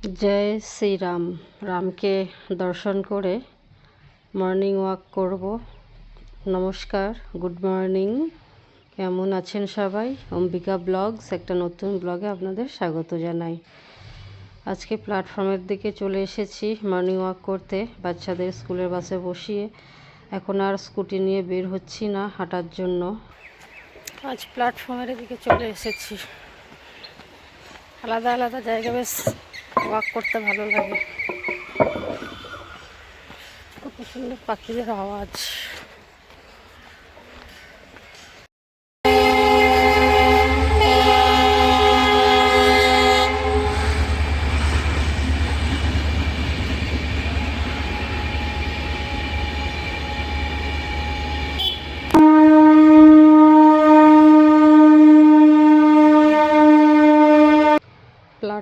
জয় শ্রীরাম। রামকে দর্শন করে মর্নিং ওয়াক করব। নমস্কার, গুড মর্নিং। কেমন আছেন সবাই? অম্বিকা ব্লগস, একটা নতুন ব্লগে আপনাদের স্বাগত জানাই। আজকে প্ল্যাটফর্মের দিকে চলে এসেছি মর্নিং ওয়াক করতে। বাচ্চাদের স্কুলের বাসে বসিয়ে। এখন আর স্কুটি নিয়ে বের হচ্ছি না হাঁটার জন্য। আজ প্ল্যাটফর্মের দিকে চলে এসেছি। আলাদা আলাদা জায়গা বেশ ওয়াক করতে ভালো লাগে। কত সুন্দর পাখিদের আওয়াজ।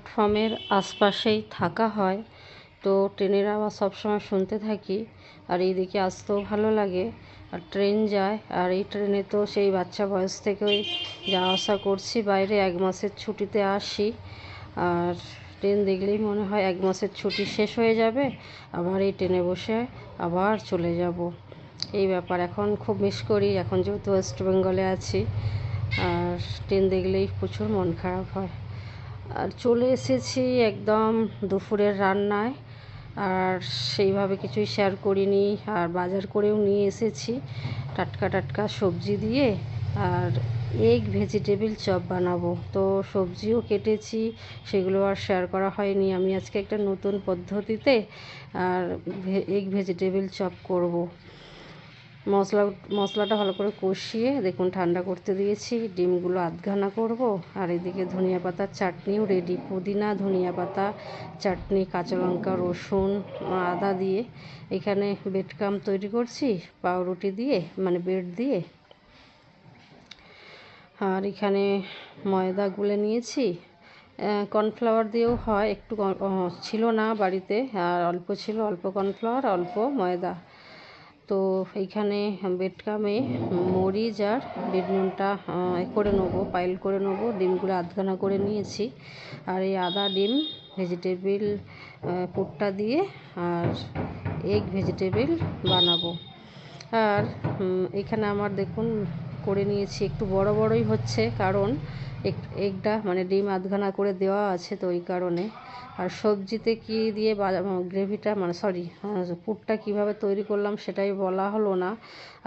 প্ল্যাটফর্মের আশপাশেই থাকা হয়। তো ট্রেনের আওয়াজ সবসময় শুনতে থাকি আর এইদিকে আসতেও ভালো লাগে। আর ট্রেন যায় আর এই ট্রেনে তো সেই বাচ্চা বয়স থেকেই যাওয়া আসা করছি। বাইরে এক মাসের ছুটিতে আসি। আর ট্রেন দেখলেই মনে হয় এক মাসের ছুটি শেষ হয়ে যাবে। আবার এই ট্রেনে বসে আবার চলে যাব। এই ব্যাপার এখন খুব মিস করি। এখন যেহেতু ওয়েস্ট বেঙ্গলে আছি, আর ট্রেন দেখলেই প্রচুর মন খারাপ হয়। আর চলে এসেছি একদম দুপুরের রান্নায়। আর সেইভাবে কিছুই শেয়ার করিনি। আর বাজার করেও নিয়ে এসেছি টাটকা টাটকা সবজি দিয়ে। আর এগ ভেজিটেবিল চপ বানাবো। তো সবজিও কেটেছি, সেগুলো আর শেয়ার করা হয়নি। আমি আজকে একটা নতুন পদ্ধতিতে আর এগ ভেজিটেবিল চপ করব। মশলা, মশলাটা ভালো করে কষিয়ে দেখুন ঠান্ডা করতে দিয়েছি। ডিমগুলো আধঘানা করব। আর এদিকে ধনিয়া পাতার চাটনিও রেডি পুদিনা, ধনিয়া পাতা, চাটনি, কাঁচা লঙ্কা, রসুন, আদা দিয়ে এখানে বেডকাম তৈরি করছি, পাউরুটি দিয়ে মানে বেড দিয়ে। আর এখানে ময়দা গুলে নিয়েছি। কর্নফ্লাওয়ার দিয়েও হয়, একটু ছিল না বাড়িতে, আর অল্প ছিল, অল্প কর্নফ্লাওয়ার অল্প ময়দা। তো এইখানে বেটকামে মরিচ আর বেড নুনটা করে নেব পাইল করে নেব। ডিমগুলো আধখানা করে নিয়েছি। আর এই আদা ডিম ভেজিটেবিল পুরটা দিয়ে আর এগ ভেজিটেবিল বানাবো। আর এখানে আমার দেখুন করে নিয়েছি, একটু বড় বড়ই হচ্ছে, কারণ এক, এগটা মানে ডিম আধখানা করে দেওয়া আছে তো ওই কারণে। আর সবজিতে কি দিয়ে গ্রেভিটা মানে সরি পুরটা কীভাবে তৈরি করলাম সেটাই বলা হলো না।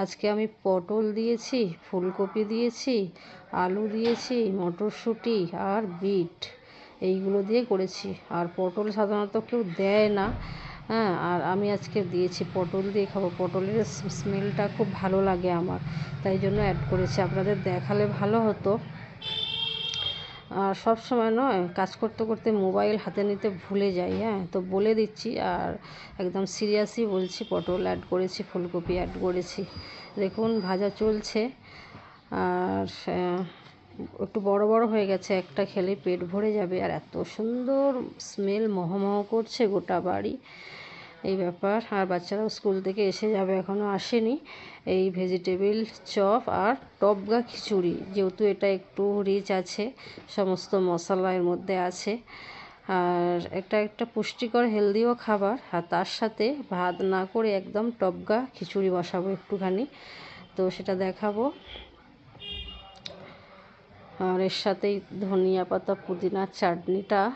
আজকে আমি পটল দিয়েছি, ফুলকপি দিয়েছি, আলু দিয়েছি, মটরশুঁটি আর বিট, এইগুলো দিয়ে করেছি। আর পটল সাধারণত কেউ দেয় না। হ্যাঁ আর আমি আজকে দিয়েছি পটল দিয়ে খাব। পটলের স্মেলটা খুব ভালো লাগে আমার, তাই জন্য অ্যাড করেছি। আপনাদের দেখালে ভালো হতো। আর সব সময় নয়, কাজ করতে করতে মোবাইল হাতে নিতে ভুলে যাই হ্যাঁ? তো বলে দিচ্ছি, আর একদম সিরিয়াসই বলছি, পটল অ্যাড করেছি, ফুলকপি অ্যাড করেছি। দেখুন, ভাজা চলছে। আর একটু বড় বড় হয়ে গেছে, একটা খেলে পেট ভরে যাবে। আর এত সুন্দর স্মেল মহমহ করছে গোটা বাড়ি। এই ব্যাপার। আর বাচ্চারাও স্কুল থেকে এসে যাবে এখনও আসেনি। এই ভেজিটেবিল, চপ আর টপগা খিচুড়ি। যেহেতু এটা একটু রিচ আছে, সমস্ত মশলা এর মধ্যে আছে। আর একটা একটা পুষ্টিকর হেলদিও খাবার। আর তার সাথে ভাত না করে একদম টপগা খিচুড়ি বসাবো একটুখানি। তো সেটা দেখাবো। আর এর সাথেই ধনিয়া পাতা, পুদিনার চাটনিটা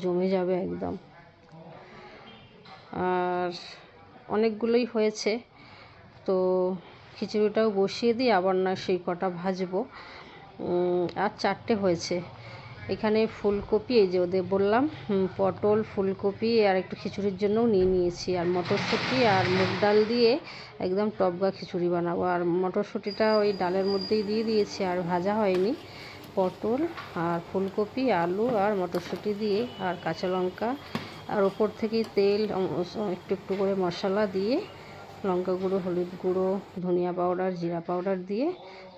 জমে যাবে একদম। আর অনেকগুলোই হয়েছে। তো খিচুড়িটাও বসিয়ে দিই আবার না সেই কটা ভাজবো। আর চারটে হয়েছে। এখানে ফুলকপি, এই যে ওদের বললাম পটল, ফুলকপি আর একটু খিচুড়ির জন্যও নিয়ে নিয়েছি। আর মটরশুঁটি আর মুগ ডাল দিয়ে একদম টপগা খিচুড়ি বানাবো। আর মটরশুঁটিটা ওই ডালের মধ্যেই দিয়ে দিয়েছি, আর ভাজা হয়নি। পটল আর ফুলকপি, আলু আর মটরশুঁটি দিয়ে, আর কাঁচা লঙ্কা আর ওপর থেকে তেল একটু একটু করে মশলা দিয়ে লঙ্কা গুঁড়ো, হলুদ গুঁড়ো, ধনিয়া পাউডার, জিরা পাউডার দিয়ে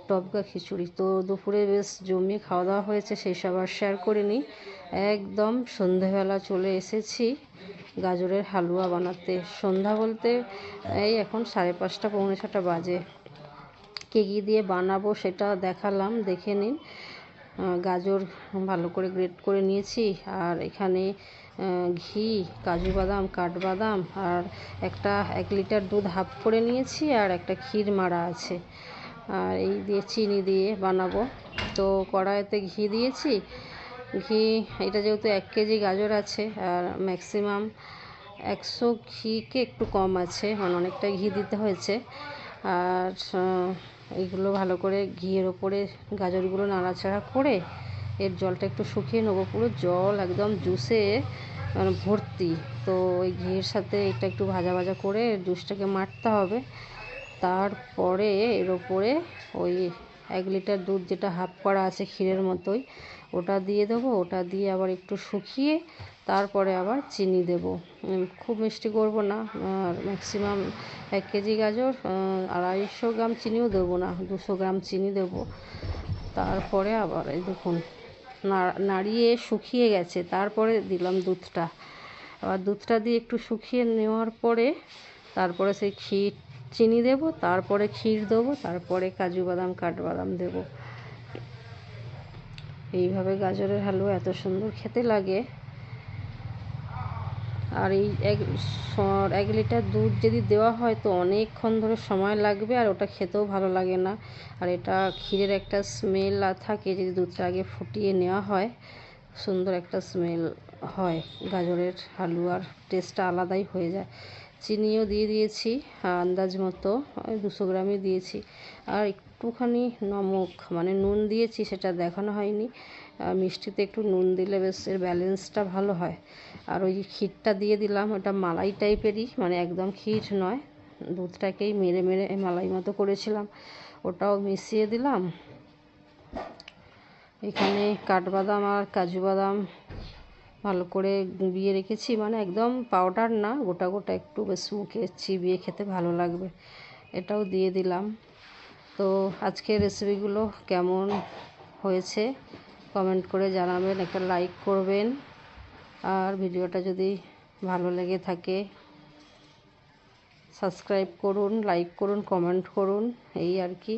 টপকা খিচুড়ি। তো দুপুরে বেশ জমিয়ে খাওয়া দাওয়া হয়েছে, সেই সব আর শেয়ার করিনি। একদম সন্ধেবেলা চলে এসেছি গাজরের হালুয়া বানাতে। সন্ধ্যা বলতে এই এখন সাড়ে পাঁচটা, পৌনে ছটা বাজে। কে কী দিয়ে বানাবো সেটা দেখালাম, দেখে নিন। গাজর ভালো করে গ্রেট করে নিয়েছি। আর এখানে ঘি, কাজু বাদাম, কাঠবাদাম, আর একটা এক লিটার দুধ হাফ করে নিয়েছি, আর একটা ক্ষীর মারা আছে। আর এই দিয়ে চিনি দিয়ে বানাবো। তো কড়াইতে ঘি দিয়েছি। ঘি, এটা যেহেতু এক কেজি গাজর আছে, আর ম্যাক্সিমাম একশো ঘিকে একটু কম আছে মানে অনেকটা ঘি দিতে হয়েছে। আর এইগুলো ভালো করে ঘিয়ের ওপরে গাজরগুলো নাড়াচাড়া করে এর জলটা একটু শুকিয়ে নেব। পুরো জল একদম জুসে মানে ভর্তি। তো ওই ঘিয়ের সাথে এটা একটু ভাজা ভাজা করে জুসটাকে মারতে হবে। তারপরে এর ওপরে ওই এক লিটার দুধ যেটা হাফ করা আছে ক্ষীরের মতোই, ওটা দিয়ে দেবো। ওটা দিয়ে আবার একটু শুকিয়ে তারপরে আবার চিনি দেব। খুব মিষ্টি করব না, আর ম্যাক্সিমাম এক কেজি গাজর আড়াইশো গ্রাম চিনিও দেবো না, দুশো গ্রাম চিনি দেব। তারপরে আবার এই দেখুন নাড়িয়ে শুকিয়ে গেছে, তারপরে দিলাম দুধটা। আবার দুধটা দিয়ে একটু শুকিয়ে নেওয়ার পরে তারপরে সেই ক্ষীর চিনি দেবো, তারপরে ক্ষীর দেবো, তারপরে কাজু বাদাম, কাঠবাদাম দেবো। এইভাবে গাজরের হালুয়া এত সুন্দর খেতে লাগে। আর এই এক এক লিটার দুধ যদি দেওয়া হয় তো অনেকক্ষণ ধরে সময় লাগবে আর ওটা খেতেও ভালো লাগে না। আর এটা ক্ষীরের একটা স্মেল থাকে যদি দুধটা আগে ফুটিয়ে নেওয়া হয়, সুন্দর একটা স্মেল হয়। গাজরের হালুয়ার টেস্টটা আলাদাই হয়ে যায়। চিনিও দিয়ে দিয়েছি আন্দাজ মতো দুশো গ্রামই দিয়েছি। আর একটুখানি নমক মানে নুন দিয়েছি, সেটা দেখানো হয়নি। মিষ্টিতে একটু নুন দিলে বেশ এর ব্যালেন্সটা ভালো হয়। আর ওই ক্ষীরটা দিয়ে দিলাম, ওটা মালাই টাইপেরই মানে একদম ক্ষীর নয়। দুধটাকেই মেরে মেরে মালাই মতো করেছিলাম। ওটাও মিশিয়ে দিলাম। এখানে কাঠবাদাম আর কাজু বাদাম ভালো করে গুঁড়িয়ে রেখেছি। মানে একদম পাউডার না, গোটা গোটা একটু বেশ মুখে চিবিয়ে খেতে ভালো লাগবে। এটাও দিয়ে দিলাম। তো আজকের রেসিপিগুলো কেমন হয়েছে কমেন্ট করে জানাবেন, একটা লাইক করবেন। আর ভিডিওটা যদি ভালো লেগে থাকে সাবস্ক্রাইব করুন লাইক করুন কমেন্ট করুন, এই আর কি।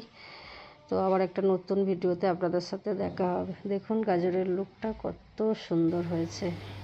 তো আবার একটা নতুন ভিডিওতে আপনাদের সাথে দেখা হবে। দেখুন, গাজরের লুকটা কত সুন্দর হয়েছে।